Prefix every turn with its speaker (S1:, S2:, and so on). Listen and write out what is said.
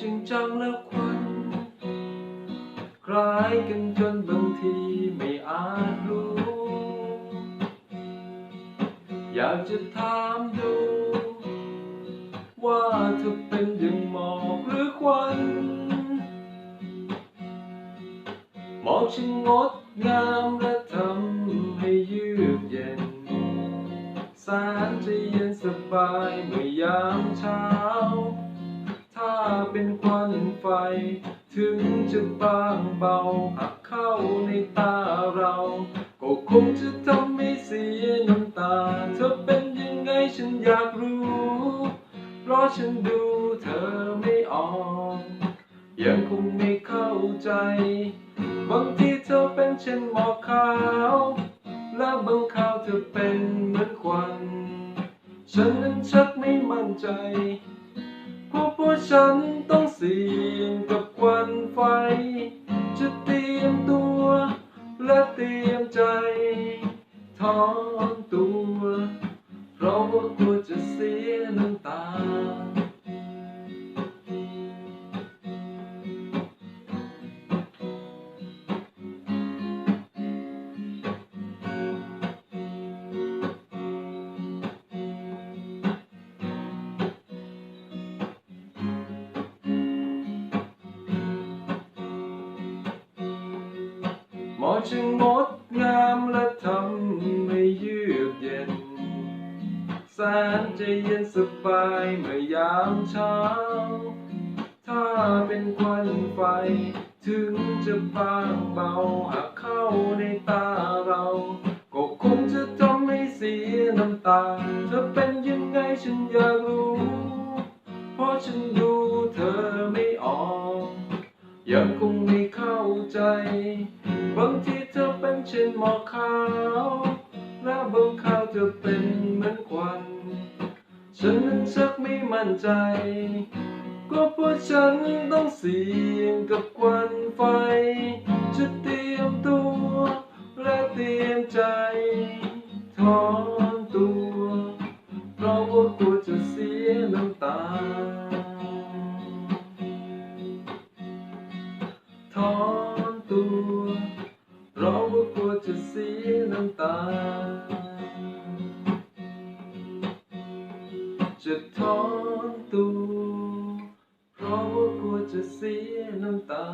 S1: จริงจังแล้วควันคล้ายกันจนบางทีไม่อาจรู้ อยากจะถามดู ว่าเธอเป็นอย่างหมอกหรือควันหมอกช่างงดงามและทำให้เยือกเย็นแสนจะเย็นสบายเมื่อยามเช้า เป็นควันไฟ ถึงจะบางเบาหักเข้าในตาเรา ก็คงจะทำให้เสียน้ำตา เธอเป็นยังไงฉันอยากรู้ เพราะฉันดูเธอไม่ออก ยังคงไม่เข้าใจ บางทีเธอเป็นเช่นหมอกขาว และบางคราวเธอเป็นเหมือนควัน ฉันนั้นชักไม่มั่นใจ เพราะพวกฉันต้องเสี่ยงกับควันไฟ จะเตรียมตัว และเตรียมใจถอนตัว เพราะว่ากลัวจะเสียน้ำ มอช่างงดงามและทำให้เยือกเย็นแสนจะเย็นสบายเมื่อยามเช้า ถ้าเป็นควันไฟ ถึงจะบางเบาหากเข้าในตาเรา ก็คงจะทำให้เสียน้ำตา เธอเป็นยังไงฉันอยากรู้ เพราะฉันดูเธอไม่ออกยังคง หมอกขาวและบางคราวเธอเป็นเหมือนควันฉันนั้นชักไม่มั่นใจ ก็เพราะฉันต้องเสี่ยงกับควันไฟ จะเตรียมตัวและเตรียมใจถอนตัวเพราะว่ากลัวจะเสียน้ำตาถอนตัว เสียน้ำตา จะถอนตัว เพราะว่ากลัวจะเสียน้ำตา